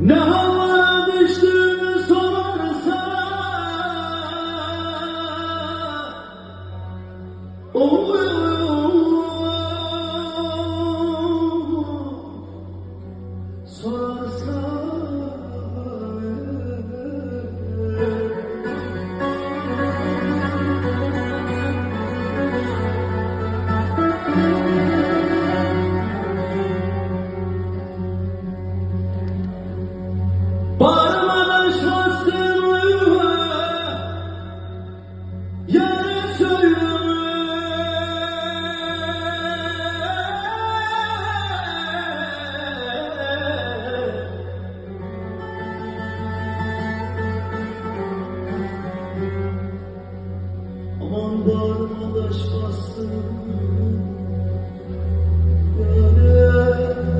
Ne hava düştüğünü sorarsa Oluyor Sorarsa bağrıma taş bastın.